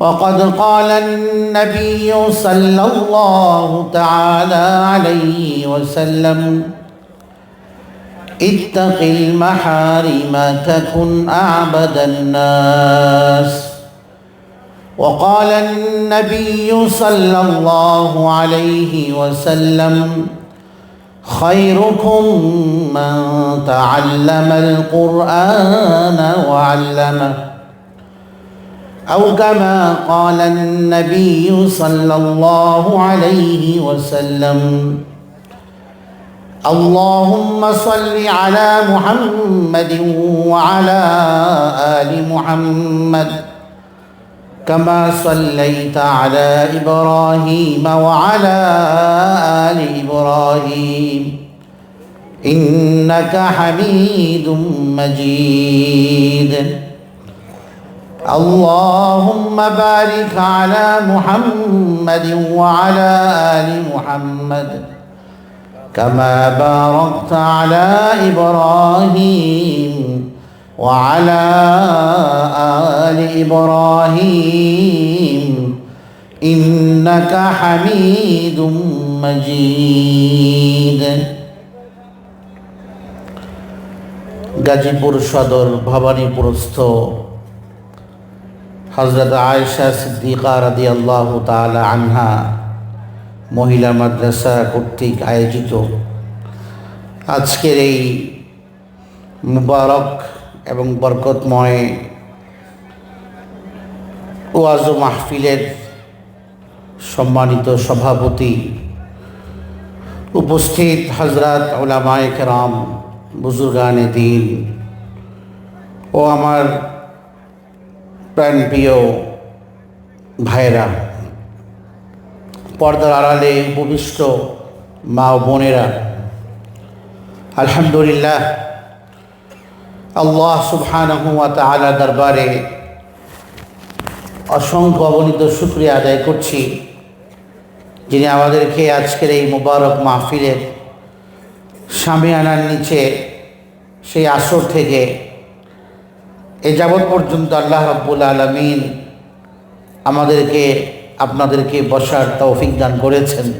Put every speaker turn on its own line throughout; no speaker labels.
وقد قال النبي صلى الله تعالى عليه وسلم اتق المحارم تكن أعبد الناس. وقال النبي صلى الله عليه وسلم خيركم من تعلم القرآن وعلمه. أو كما قال النبي صلى الله عليه وسلم. اللهم صل على محمد وعلى آل محمد كما صليت على إبراهيم وعلى آل إبراهيم. إنك حميد مجيد. اللهم بارك على محمد وعلى آل محمد كما باركت على إبراهيم وعلى آل إبراهيم إنك حميد مجيد গাজীপুর সদর ভবানীপুরস্থ হজরত আয়েশা সিদ্দিকা রাদি আল্লাহ তালা আনহা মহিলা মাদ্রাসা কর্তৃক আয়োজিত আজকের এই মুবারক এবং বরকতময় ওয়াজ মাহফিলের সম্মানিত সভাপতি উপস্থিত হজরত ওলামায় কেরাম বুজুর্গানে দিন ও আমার প্রাণপ্রিয় ভাইরা পর্দার আড়ালে উপবিষ্ট মা ও বোনেরা, আলহামদুলিল্লাহ, আল্লাহ সুবহানহুয়া তাআলা দরবারে অসংখ্য অবনীত শুক্রিয়া আদায় করছি, যিনি আমাদেরকে আজকের এই মুবারক মাহফিলের স্বামী আনার নিচে সেই আসর থেকে এ যাবৎ পর্যন্ত আল্লাহ রব্বুল আলমিন আমাদেরকে, আপনাদেরকে বসার তৌফিক দান করেছেন।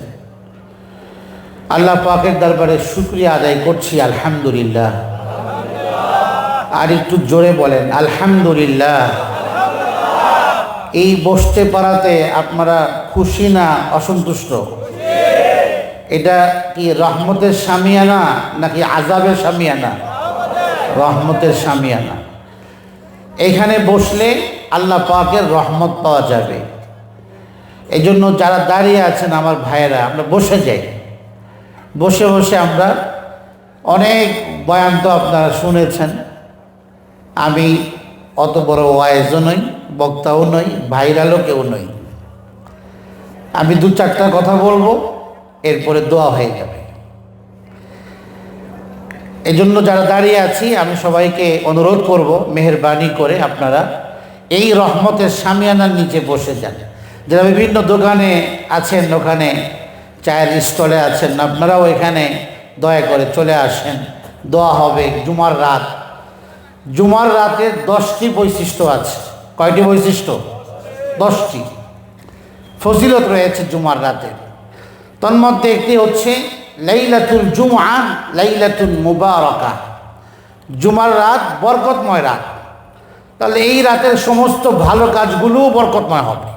আল্লাহ পাকের দরবারে শুক্রিয়া আদায় করছি, আলহামদুলিল্লাহ। আর একটু জোরে বলেন, আলহামদুলিল্লাহ। এই বসতে পারাতে আপনারা খুশি না অসন্তুষ্ট? এটা কি রহমতের সামিয়ানা নাকি আজাবের সামিয়ানা? রহমতের সামিয়ানা। এখানে বসলে আল্লাহ পাকের রহমত পাওয়া যাবে। এই জন্য যারা দাঁড়িয়ে আছেন আমার ভাইয়েরা, আমরা বসে যাই। বসে বসে আমরা অনেক বয়ান তো আপনারা শুনেছেন। আমি অত বড় ওয়াইজও নই, বক্তাও নই ভাইরালও কেউ নই। আমি দু চারটা কথা বলব, এরপরে দোয়া হয়ে যাবে। এজন্য যারা দাঁড়িয়ে আছি, আমি সবাইকে অনুরোধ করব, মেহরবানি করে আপনারা এই রহমতের সামিয়ানার নিচে বসে যান। যারা বিভিন্ন দোকানে আছেন, ওখানে চায়ের স্টলে আছেন, আপনারাও এখানে দয়া করে চলে আসেন। দোয়া হবে জুমার রাত। জুমার রাতে দশটি বৈশিষ্ট্য আছে। কয়টি বৈশিষ্ট্য? দশটি। ফজিলত রয়েছে জুমার রাতে। তন্মধ্যে একটি হচ্ছে লাইলাতুল জুমা লাইলাতুল মুবারকা। জুমার রাত বরকতময় রাত। তাহলে এই রাতের সমস্ত ভালো কাজগুলোও বরকতময় হবে।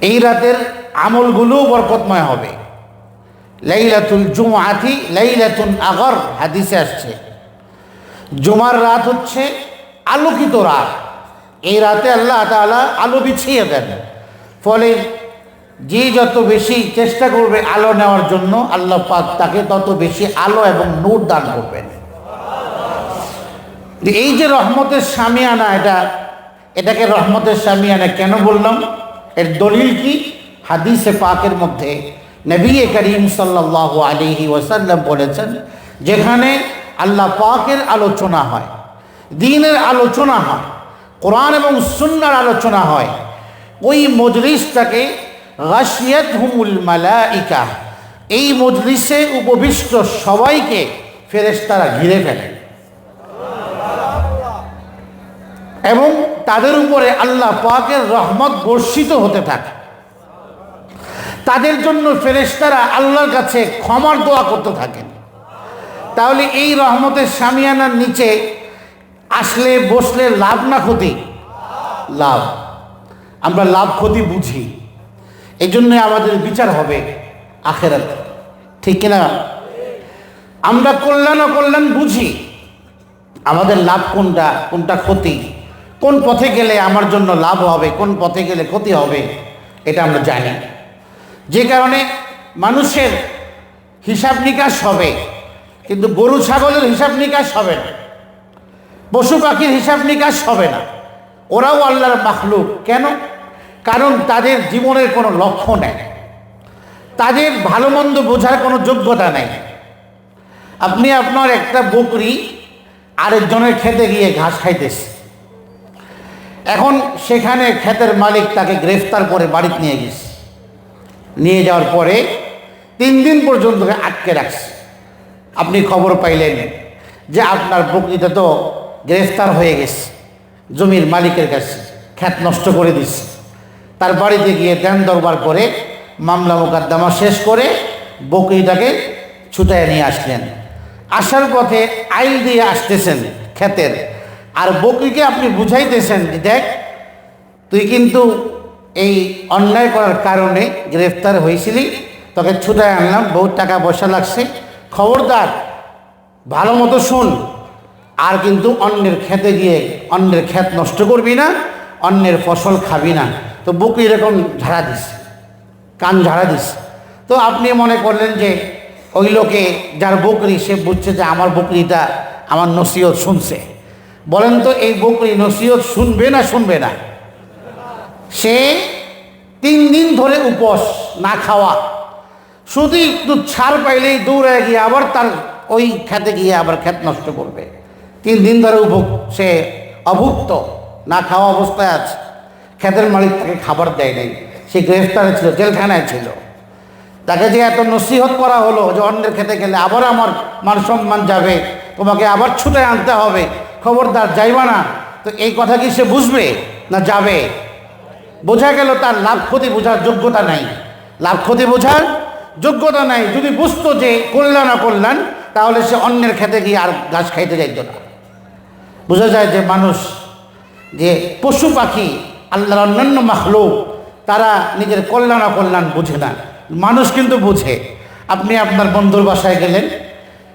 এই রাতের আমলগুলোও বরকতময় হবে। লাইলাতুল জুমাতি লাইলাতুল আগর হাদিসে আসছে। জুমার রাত হচ্ছে আলোকিত রাত। এই রাতে আল্লাহ তাআলা আলো বিছিয়ে দেন। ফলে যে যত বেশি চেষ্টা করবে আলো নেওয়ার জন্য, আল্লাহ পাক তাকে তত বেশি আলো এবং নূর দান করবেন। এই যে রহমতের সামিয়ানা এটা, এটাকে রহমতের সামিয়ানা কেন বললাম? এর দলিল কি? হাদিসে পাকের মধ্যে নবী করিম সাল্লাহ আলিহি ওয়াসাল্লাম বলেছেন, যেখানে আল্লাহ পাকের আলোচনা হয়, দিনের আলোচনা হয়, কোরআন এবং সুন্নার আলোচনা হয়, ওই মজলিসটাকে গাছিয়াত হুমুল মালাইকা। এই মজলিসে উপবিষ্ট সবাইকে ফেরেশতারা ঘিরে ফেলে। এবং তাদের উপরে আল্লাহ পাকের রহমত বর্ষিত হতে থাকে। তাদের জন্য ফেরেশতারা আল্লাহর কাছে ক্ষমার দোয়া করতে থাকেন। তাহলে এই রহমতের সামিয়ানার নিচে আসলে বসলে লাভ না ক্ষতি? লাভ। আমরা লাভ ক্ষতি বুঝি। এই জন্য আমাদের বিচার হবে আখেরাত। ঠিক কিনা? আমরা কল্যাণ অকল্যাণ বুঝি। আমাদের লাভ কোনটা? কোনটা ক্ষতি? কোন পথে গেলে আমার জন্য লাভ হবে? কোন পথে গেলে ক্ষতি হবে? এটা আমরা জানি। যে কারণে মানুষের হিসাব নিকাশ হবে, কিন্তু গরু, ছাগলের হিসাব নিকাশ হবে না। পশু পাখির হিসাব নিকাশ হবে না। ওরাও আল্লাহর মাখলুক। কেন? কারণ তাদের জীবনের কোনো লক্ষ্য নেই। তাদের ভালো মন্দ বোঝার কোনো যোগ্যতা নেই। আপনি আপনার একটা বকরি আরেকজনের খেতে গিয়ে ঘাস খাইতেছে। এখন সেখানে ক্ষেতের মালিক তাকে গ্রেফতার করে বাড়িতে নিয়ে গেছে। নিয়ে যাওয়ার পরে তিন দিন পর্যন্ত আটকে রাখছে। আপনি খবর পাইলেন যে আপনার বকরিটা তো গ্রেফতার হয়ে গেছে। জমির মালিকের কাছে খ্যাত নষ্ট করে দিচ্ছে। তার বাড়িতে গিয়ে দেন দরবার করে মামলা মোকদ্দমা শেষ করে বকরিটাকে ছুটায় নিয়ে আসলেন। আসার পথে আইল দিয়ে আসতেছেন ক্ষেতের। আর বকরিকে আপনি বুঝাইতেছেন যে দেখ, তুই কিন্তু এই অন্যায় করার কারণে গ্রেফতার হয়েছিলি, তোকে ছুটায় আনলাম, বহুত টাকা পয়সা লাগছে। খবরদার, ভালো মতো শুন। আর কিন্তু অন্যের খেতে গিয়ে অন্যের ক্ষেত নষ্ট করবি না, অন্যের ফসল খাবি না। তো বুকে এরকম ঝাড়া দিস, কান ঝাড়া দিস। তো আপনি মনে করলেন যে ওই লোকে যার বকরি, সে বুঝছে যে আমার বকরিটা আমার নসিহত শুনছে। বলেন তো এই বকরি নসিহত শুনবে না শুনবে না? সে তিন দিন ধরে উপোস না খাওয়া, শুধু একটু ছাড় পাইলেই দৌড়ে গিয়ে আবার তার ওই খেতে গিয়ে আবার ক্ষেত নষ্ট করবে। তিন দিন ধরে উপ সে অভুক্ত, না খাওয়া অবস্থায় আছে। ক্ষেতের মালিক তাকে খাবার দেয় নাই। সে গ্রেফতারে ছিল, জেলখানায় ছিল। তাকে যে এত নসিহত করা হলো যে অন্যের খেতে গেলে আবার আমার মান সম্মান যাবে, তোমাকে আবার ছুটে আনতে হবে, খবরদার যাইবা না। তো এই কথা কি সে বুঝবে না যাবে? বোঝা গেল তার লাভ ক্ষতি বোঝার যোগ্যতা নাই। লাভ ক্ষতি বোঝার যোগ্যতা নাই। যদি বুঝতো যে কল্যাণ অকল্যাণ, তাহলে সে অন্যের খেতে গিয়ে আর গাছ খাইতে যাইত না। বোঝা যায় যে মানুষ, যে পশু পাখি আল্লাহর অন্যান্য মাখলুক, তারা নিজের কল্যাণ অকল্যাণ বুঝে না। মানুষ কিন্তু বুঝে। আপনি আপনার বন্ধুর বাসায় গেলেন,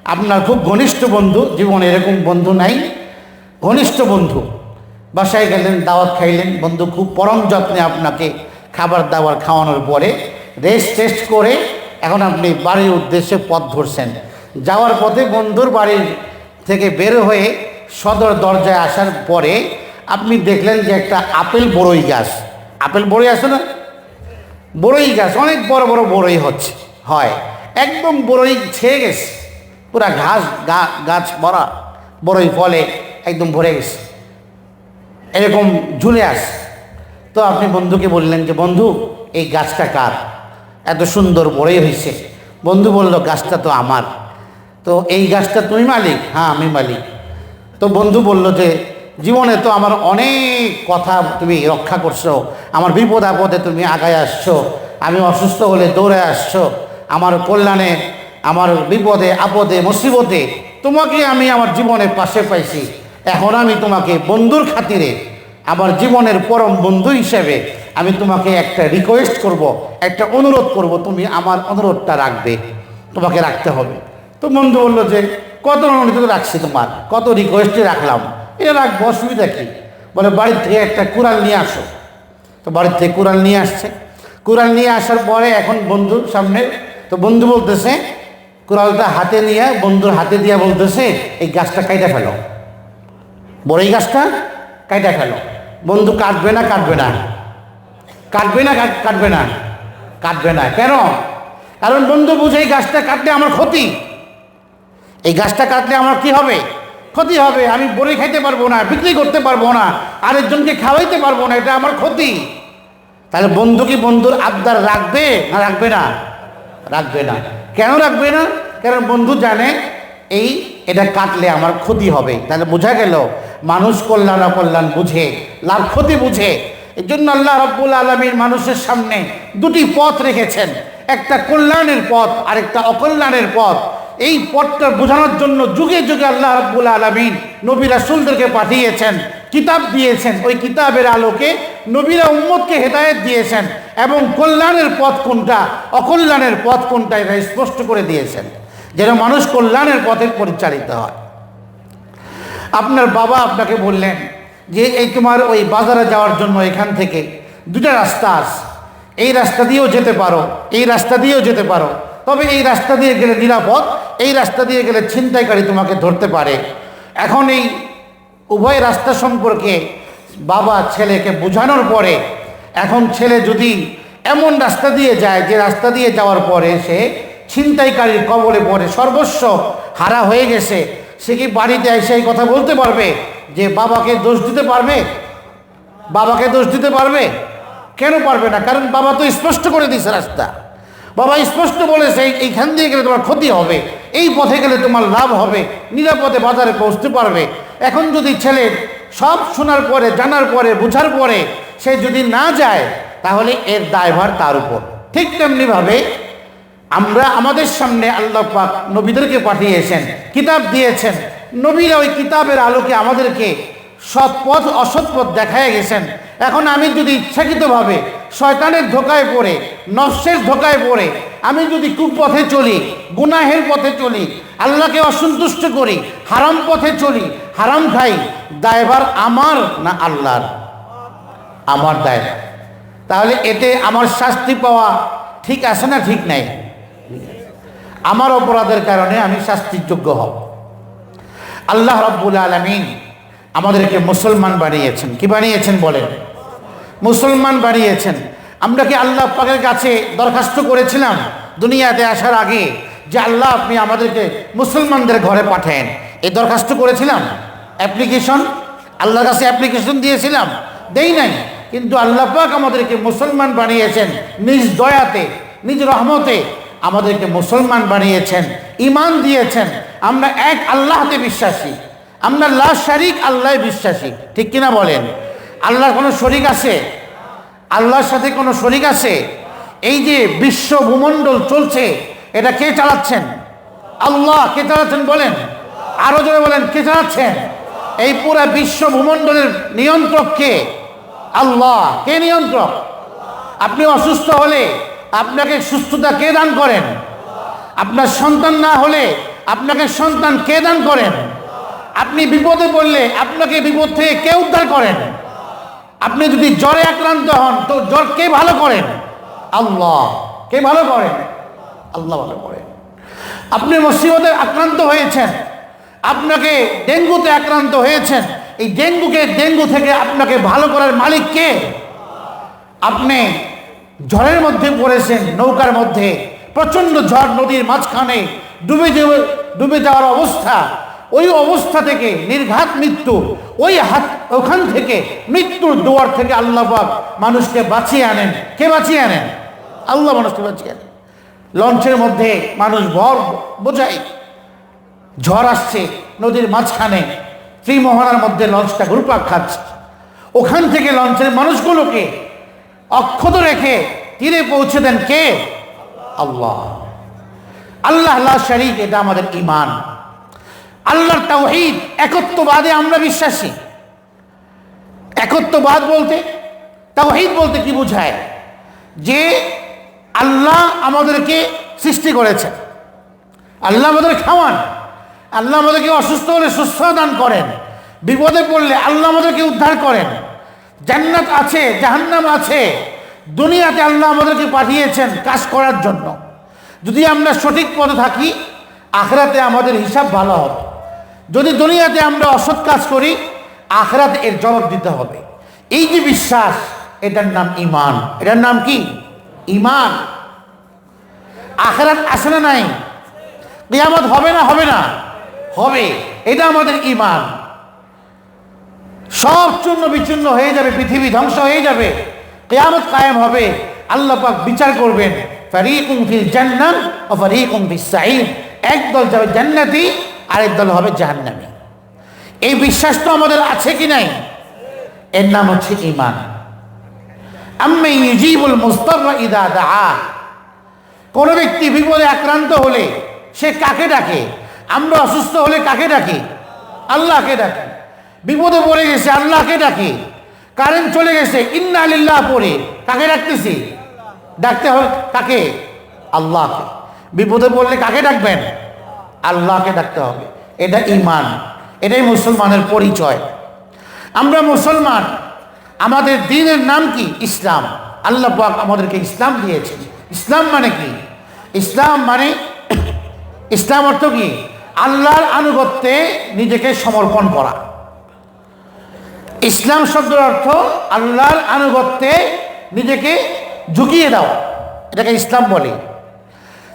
আপনার খুব ঘনিষ্ঠ বন্ধু, জীবনে এরকম বন্ধু নাই, ঘনিষ্ঠ বন্ধু। বাসায় গেলেন, দাওয়াত খাইলেন, বন্ধু খুব পরম যত্নে আপনাকে খাবার দাবার খাওয়ানোর পরে রেস্ট টেস্ট করে এখন আপনি বাড়ির উদ্দেশ্যে পথ ধরছেন। যাওয়ার পথে বন্ধুর বাড়ির থেকে বের হয়ে সদর দরজায় আসার পরে আপনি দেখলেন যে একটা আপেল বড়ই গাছ। আপেল বড়ই আছে না? বড়ই গাছ, অনেক বড় বড় বড়ই হচ্ছে, হয়। একদম বড়ই ছেয়ে গেছে। পুরা ঘাস গাছ ভরা, বড়ই ফলে একদম ভরে গেছে। এরকম ঝুলে আস তো আপনি বন্ধুকে বললেন যে, বন্ধু, এই গাছটা কার? এত সুন্দর বড়ই হয়েছে। বন্ধু বলল, গাছটা তো আমার। তো এই গাছটা তুমি মালিক? হ্যাঁ আমি মালিক। তো বন্ধু বলল যে জীবনে তো আমার অনেক কথা তুমি রক্ষা করছ। আমার বিপদ আপদে তুমি আগায় আসছো। আমি অসুস্থ হলে দৌড়ে আসছো। আমার কল্যাণে, আমার বিপদে, আপদে, মুসিবতে তোমাকে আমি আমার জীবনের পাশে পাইছি। এখন আমি তোমাকে বন্ধুর খাতিরে, আমার জীবনের পরম বন্ধু হিসেবে আমি তোমাকে একটা রিকোয়েস্ট করব, একটা অনুরোধ করব, তুমি আমার অনুরোধটা রাখবে। তোমাকে রাখতে হবে। তো বন্ধু বলল যে, কত অনুরোধ রাখছি তোমার? কত রিকোয়েস্টে রাখলাম? এটা রাখব অসুবিধা কী? বলে, বাড়ির থেকে একটা কুড়াল নিয়ে আসো। তো বাড়ির থেকে কুড়াল নিয়ে আসছে। কুড়াল নিয়ে আসার পরে এখন বন্ধুর সামনে, তো বন্ধু বলতেছে, কুড়ালটা হাতে নিয়ে, বন্ধুর হাতে দিয়ে বলতেছে, এই গাছটা কাইটা ফেলো। বড় এই গাছটা কাইটা ফেলো। বন্ধু কাটবে না কাটবে না। কাটবে না কাটবে না। কাটবে না। কেন? কারণ বন্ধু বুঝে এই গাছটা কাটলে আমার ক্ষতি। এই গাছটা কাটলে আমার কি হবে? ক্ষতি হবে, আমি বড়ি খাইতে পারব না, বিক্রি করতে পারব না, আরেকজনকে খাওয়াইতে পারব না, এটা আমার ক্ষতি। তাহলে বন্ধু কি বন্ধুর আবদার রাখবে না রাখবে না? রাখবে না। কেন রাখবে না? কারণ বন্ধু জানে এই, এটা কাটলে আমার ক্ষতি হবে। তাহলে বোঝা গেল, মানুষ কল্যাণ অকল্যাণ বুঝে, লাভ ক্ষতি বুঝে। এই জন্য আল্লাহ রব্বুল আলমীর মানুষের সামনে দুটি পথ রেখেছেন। একটা কল্যাণের পথ আর একটা অকল্যাণের পথ। এই পথটা বোঝানোর জন্য যুগে যুগে আল্লাহ রব্বুল আলমিন নবী রাসুলদেরকে পাঠিয়েছেন, কিতাব দিয়েছেন। ওই কিতাবের আলোকে নবীরা উম্মতকে হেদায়েত দিয়েছেন এবং কল্যাণের পথ কোনটা, অকল্যাণের পথ কোনটা এটা স্পষ্ট করে দিয়েছেন। যেন মানুষ কল্যাণের পথে পরিচালিত হয়। আপনার বাবা আপনাকে বললেন যে, এই তোমার ওই বাজারে যাওয়ার জন্য এখান থেকে দুটা রাস্তা আছে। এই রাস্তা দিয়েও যেতে পারো, এই রাস্তা দিয়েও যেতে পারো। তবে এই রাস্তা দিয়ে গেলে নিরাপদ, এই রাস্তা দিয়ে গেলে ছিনতাইকারী তোমাকে ধরতে পারে। এখন এই উভয় রাস্তা সম্পর্কে বাবা ছেলেকে বোঝানোর পরে, এখন ছেলে যদি এমন রাস্তা দিয়ে যায়, যে রাস্তা দিয়ে যাওয়ার পরে সে ছিনতাইকারীর কবলে পড়ে, সর্বস্ব হারা হয়ে গেছে, সে কি বাড়িতে এসে এই কথা বলতে পারবে? যে বাবাকে দোষ দিতে পারবে? বাবাকে দোষ দিতে পারবে? কেন পারবে না? কারণ বাবা তো স্পষ্ট করে দিয়েছে রাস্তা। বাবা স্পষ্ট বলেছে, এই- এইখান দিয়ে গেলে তোমার ক্ষতি হবে। এই পথে গেলে তোমার লাভ হবে। নিরাপদে বাজারে পৌঁছতে পারবে। এখন যদি ছেলে সব শোনার পরে, জানার পরে, বোঝার পরে সে যদি না যায়, তাহলে এর দায়ভার তার উপর। ঠিক তেমনিভাবে আমরা আমাদের সামনে আল্লাহ পাক নবীদেরকে পাঠিয়েছেন, কিতাব দিয়েছেন। নবীরা ওই কিতাবের আলোকে আমাদেরকে সৎ পথ, অসৎ পথ দেখায় গেছেন। এখন আমি যদি ইচ্ছাকৃতভাবে শয়তানের ধোকায় পড়ে নস্যের ধোকায় পড়ে। আমি যদি কুপথে চলি, গুনাহের পথে চলি, আল্লাহকে অসন্তুষ্ট করি, হারাম পথে চলি, হারাম খাই, দায়ভার আমার না আল্লাহর? আমার দায়ভার। তাহলে এতে আমার শাস্তি পাওয়া ঠিক আছে না ঠিক নাই? আমার অপরাধের কারণে আমি শাস্তির যোগ্য হব। আল্লাহ রব্বুল আলমিন আমাদেরকে মুসলমান বানিয়েছেন। কি বানিয়েছেন বলেন? মুসলমান বানিয়েছেন। আমরা কি আল্লাহ পাকের কাছে দরখাস্ত করেছিলাম দুনিয়াতে আসার আগে যে আল্লাহ আপনি আমাদেরকে মুসলমানদের ঘরে পাঠেন এই দরখাস্ত করেছিলাম? অ্যাপ্লিকেশন আল্লাহর কাছে অ্যাপ্লিকেশন দিয়েছিলাম? দেই নাই। কিন্তু আল্লাহ পাক আমাদেরকে মুসলমান বানিয়েছেন। নিজ দয়াতে, নিজ রহমতে আমাদেরকে মুসলমান বানিয়েছেন ইমান দিয়েছেন। আমরা এক আল্লাহতে বিশ্বাসী। আমরা লা শারিক আল্লাহ বিশ্বাসী। ঠিক কিনা বলেন? আল্লাহর কোনো শরিক আছে? আল্লাহর সাথে কোনো শরিক আছে? এই যে বিশ্ব ভূমণ্ডল চলছে, এটা কে চালাচ্ছেন? আল্লাহ কে চালাচ্ছেন বলেন? আরও জোরে বলেন, কে চালাচ্ছেন? এই পুরা বিশ্ব ভূমণ্ডলের নিয়ন্ত্রক কে? আল্লাহ, কে নিয়ন্ত্রক? আপনি অসুস্থ হলে আপনাকে সুস্থতা কে দান করেন? আপনার সন্তান না হলে আপনাকে সন্তান কে দান করেন? আপনি বিপদে পড়লে আপনাকে বিপদ থেকে কে উদ্ধার করেন? আপনি যদি জ্বরে আক্রান্ত হন, তো জ্বর কে ভালো করেন আল্লাহ। কে ভালো করেন আল্লাহ ভালো করেন আপনি মুসিবতে আক্রান্ত হয়েছেন, আপনাকে ডেঙ্গুতে আক্রান্ত হয়েছেন, এই ডেঙ্গুকে ডেঙ্গু থেকে আপনাকে ভালো করার মালিক কে? আপনি ঝড়ের মধ্যে পড়েছেন, নৌকার মধ্যে, প্রচণ্ড ঝড় নদীর মাঝখানে ডুবে ডুবে যাওয়ার অবস্থা। ওই অবস্থা থেকে নির্ঘাত মৃত্যু, ওই হাত ওখান থেকে মৃত্যুর দুয়ার থেকে আল্লাহ মানুষকে বাঁচিয়ে আনেন। কে বাঁচিয়ে আনেন? আল্লাহ মানুষকে বাঁচিয়ে আনেন। লঞ্চের মধ্যে মানুষ ভর বোঝায়। ঝড় আসছে নদীর মাঝখানে, ত্রিমোহনার মধ্যে লঞ্চটা ঘুরপাক খাচ্ছে। ওখান থেকে লঞ্চের মানুষগুলোকে অক্ষত রেখে তীরে পৌঁছে দেন কে? আল্লাহ। আল্লাহ আল্লাহ শরিক, এটা আমাদের ইমান আল্লাহর তাওহীদ, একত্ববাদে আমরা বিশ্বাসী। একত্ববাদ বলতে, তাওহীদ বলতে কি বোঝায়? যে আল্লাহ আমাদেরকে সৃষ্টি করেছেন। আল্লাহ আমাদের খাওয়ান। আল্লাহ আমাদেরকে অসুস্থ হলে সুস্থ দান করেন। বিপদে পড়লে আল্লাহ আমাদেরকে উদ্ধার করেন। জান্নাত আছে, জাহান্নাম আছে। দুনিয়াতে আল্লাহ আমাদেরকে পাঠিয়েছেন কাজ করার জন্য। যদি আমরা সঠিক পথে থাকি, আখরাতে আমাদের হিসাব ভালো হবে। যদি দুনিয়াতে আমরা অসৎ কাজ করি, আখরাতে এর জবাব দিতে হবে। এই যে বিশ্বাস, এটার নাম ইমান এটার নাম কি? ইমান আখরাত আসে না নাই? কিয়ামত হবে না হবে না? হবে। এটা আমাদের ইমান সব চূর্ণ বিচূর্ণ হয়ে যাবে, পৃথিবী ধ্বংস হয়ে যাবে। কেয়ামত কায়েম হবে। আল্লাহ পাক বিচার করবেন। ফারিকুম ফিল জান্নাত ও ফারিকুম ফিস সাঈদ একদল যাবে জান্নাতি আরেক দল হবে জাহান্নামী। এই বিশ্বাস তো আমাদের আছে কি নাই? এর নাম হচ্ছে ইমান আমি মুস্তফা ব্যক্তি বিপদে আক্রান্ত হলে সে কাকে ডাকে? আমরা অসুস্থ হলে কাকে ডাকি? আল্লাহকে ডাকি। বিপদে পড়ে গেছে, আল্লাহকে ডাকি। কারেন্ট চলে গেছে, ইন্না আলিল্লাহ পড়ে। কাকে ডাকতেছি? ডাকতে হবে কাকে? আল্লাহকে। বিপদে পড়লে কাকে ডাকবেন? আল্লাহকে ডাকতে হবে। এটা ইমান এটাই মুসলমানের পরিচয়। আমরা মুসলমান, আমাদের দিনের নাম কি? ইসলাম। আল্লাহ পাক আমাদেরকে ইসলাম দিয়েছেন। ইসলাম মানে কি? ইসলাম মানে ইসলাম অর্থ কি? আল্লাহর আনুগত্যে নিজেকে সমর্পণ করা। ইসলাম শব্দের অর্থ আল্লাহর আনুগত্যে নিজেকে ঝুঁকিয়ে দেওয়া। এটাকে ইসলাম বলে।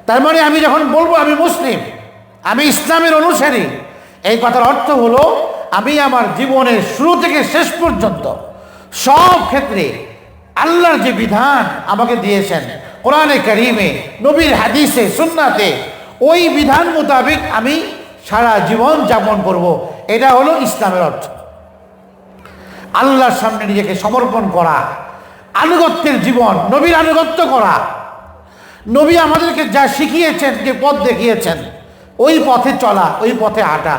তার মানে আমি যখন বলব, আমি মুসলিম। আমি ইসলামের অনুসারী। এই কথার অর্থ হলো, আমি আমার জীবনের শুরু থেকে শেষ পর্যন্ত সব ক্ষেত্রে আল্লাহর যে বিধান আমাকে দিয়েছেন, কোরআনে করিমে, নবীর হাদিসে, সুন্নাতে, ওই বিধান মোতাবেক আমি সারা জীবন যাপন করব। এটা হলো ইসলামের অর্থ। আল্লাহর সামনে নিজেকে সমর্পণ করা, আনুগত্যের জীবন, নবীর আনুগত্য করা। নবী আমাদেরকে যা শিখিয়েছেন, যে পথ দেখিয়েছেন ওই পথে চলা, ওই পথে হাঁটা।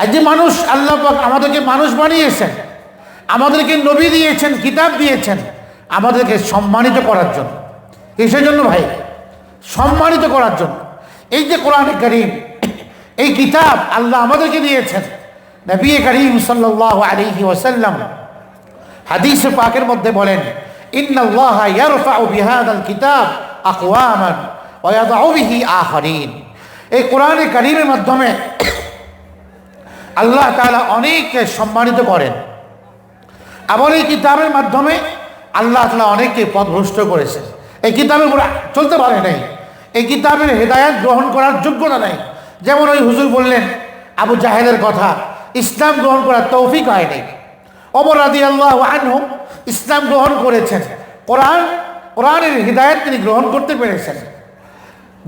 আর যে মানুষ আল্লাহ আমাদেরকে মানুষ বানিয়েছেন, আমাদেরকে নবী দিয়েছেন, কিতাব দিয়েছেন, আমাদেরকে সম্মানিত করার জন্য। কিসের জন্য ভাই? সম্মানিত করার জন্য। এই যে কোরআন করিম, এই কিতাব আল্লাহ আমাদেরকে দিয়েছেন, নবী করিম সাল্লাহ আলহি ওসাল্লাম হাদিস পাকের মধ্যে বলেন, ইন্নাল্লাহ ইয়ারফাউ বিহাদাল কিতাব আকওয়ামান ওয়া ইয়াদাউ বিহি আখারিন। এই কোরআনে কারিমের মাধ্যমে আল্লাহ তাআলা অনেককে সম্মানিত করেন। আবার এই কিতাবের মাধ্যমে আল্লাহ তালা অনেককে পথভ্রষ্ট করেছে এই কিতাবের উপর চলতে পারে নাই। এই কিতাবের হেদায়াত গ্রহণ করার যোগ্যতা নাই। যেমন ওই হুজুর বললেন, আবু জাহেদের কথা, ইসলাম গ্রহণ করার তৌফিক হয়নি অমর রাদি আল্লাহ আনহু ইসলাম গ্রহণ করেছেন। কোরআন, কোরআনের হৃদায়ত তিনি গ্রহণ করতে পেরেছেন।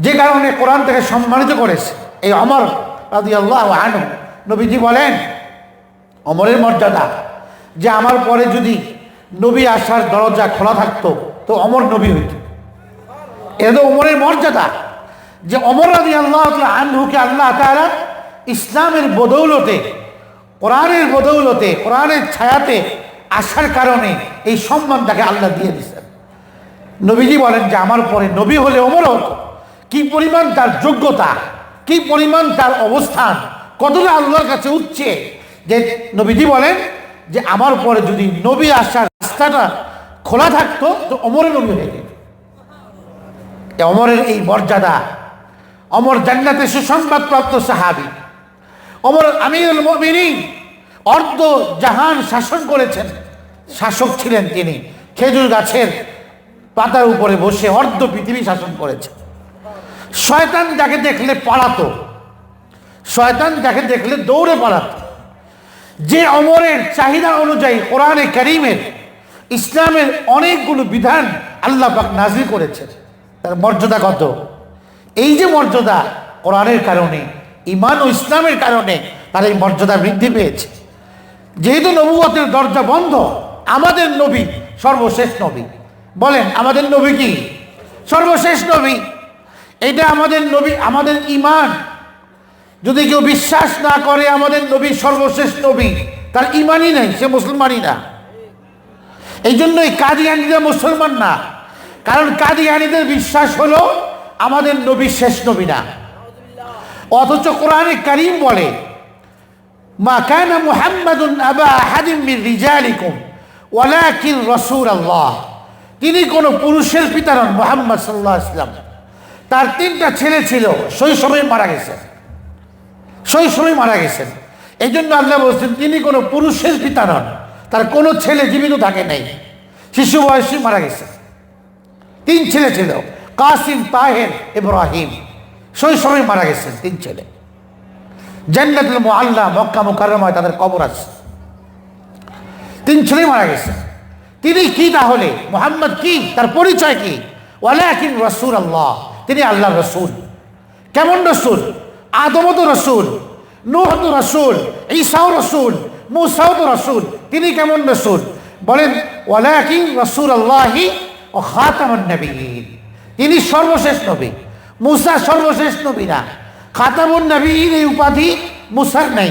যে কারণে কোরআন থেকে সম্মানিত করেছে। এই অমর রাদি আল্লাহ আনহু, নবীজি বলেন, অমরের মর্যাদা, যে আমার পরে যদি নবী আসার দরজা খোলা থাকতো, তো অমর নবী হইত। এটা তো অমরের মর্যাদা, যে অমর রাদি আল্লাহ আনহুকে আল্লাহ তারা ইসলামের বদৌলতে, কোরআনের বদৌলতে, কোরআনের ছায়াতে আসার কারণে এই সম্মান তাকে আল্লাহ দিয়ে দিচ্ছেন নবীজি বলেন যে আমার পরে নবী হলে অমর হতো। কি পরিমাণ তার যোগ্যতা, কি পরিমাণ তার অবস্থান, কতটা আল্লাহর কাছে উঠছে যে নবীজি বলেন যে, আমার পরে যদি নবী আসার রাস্তাটা খোলা থাকতো, তো অমরের নবী হয়ে যেত। অমরের এই মর্যাদা, অমর জান্নাতে সুসংবাদপ্রাপ্ত সাহাবি, অমর আমিরুল মুমিনিন, অর্ধ জাহান শাসন করেছেন। শাসক ছিলেন তিনি, খেজুর গাছের পাতার উপরে বসে অর্ধ পৃথিবী শাসন করেছেন। শয়তান যাকে দেখলে পালাতো, শয়তান যাকে দেখলে দৌড়ে পালাতো। যে অমরের চাহিদা অনুযায়ী কোরআনে করিমের, ইসলামের অনেকগুলো বিধান আল্লাহ পাক নাজির করেছেন। তার মর্যাদা কত? এই যে মর্যাদা কোরআনের কারণে ইমান ও ইসলামের কারণে তার এই মর্যাদা বৃদ্ধি পেয়েছে। যেহেতু নবুয়তের দরজা বন্ধ, আমাদের নবী সর্বশেষ নবী। বলেন, আমাদের নবী কি? সর্বশেষ নবী। এটা আমাদের নবী, আমাদের ইমান যদি কেউ বিশ্বাস না করে আমাদের নবী সর্বশেষ নবী, তার ইমানই নেই, সে মুসলমানই না। এই জন্যই কাদিয়ানিরা মুসলমান না। কারণ কাদিয়ানিদের বিশ্বাস হলো আমাদের নবী শেষ নবী না। অথচ কোরআনে কারিম বলে, মা কানা মুহাম্মাদুন আবা আহাদিম মির রিজালিকুম, ওয়ালাকিন রাসূল আল্লাহ তিনি কোনো পুরুষের পিতা নন, মোহাম্মদ সাল্লাহ ইসলাম তার তিনটা ছেলে ছিল শৈশবে মারা গেছেন শৈশবে মারা গেছেন এই জন্য আল্লাহ বলছেন, তিনি কোনো পুরুষের পিতা নন, তার কোনো ছেলে জীবিত থাকে নাই। শিশু বয়সে মারা গেছে। তিন ছেলে ছিল, কাসিম, তাহের, ইব্রাহিম। শৈশবে মারা গেছেন তিন ছেলে। জান্নাতুল মুআল্লা, মক্কা মুকাররমায় তাদের কবর আছে। তিন ছেলে মারা গেছে। তিনি কি তাহলে? মোহাম্মদ কি? তার পরিচয় কি? ওয়ালাকিন আল্লাহ তিনি আল্লাহ রসুল। কেমন রসুল? আদমও তো রসুল, নুহ তো রসুল, ঈসাও রসুল, মুসাও তো রসুল। তিনি কেমন রসুল? বলেন, ওয়ালাকিন রসুল আল্লাহি ও খাতামন নবীন। তিনি সর্বশেষ নবী, মুসা সর্বশেষ নবী না। খাতামুন নবীন এই উপাধি মুসার নেই।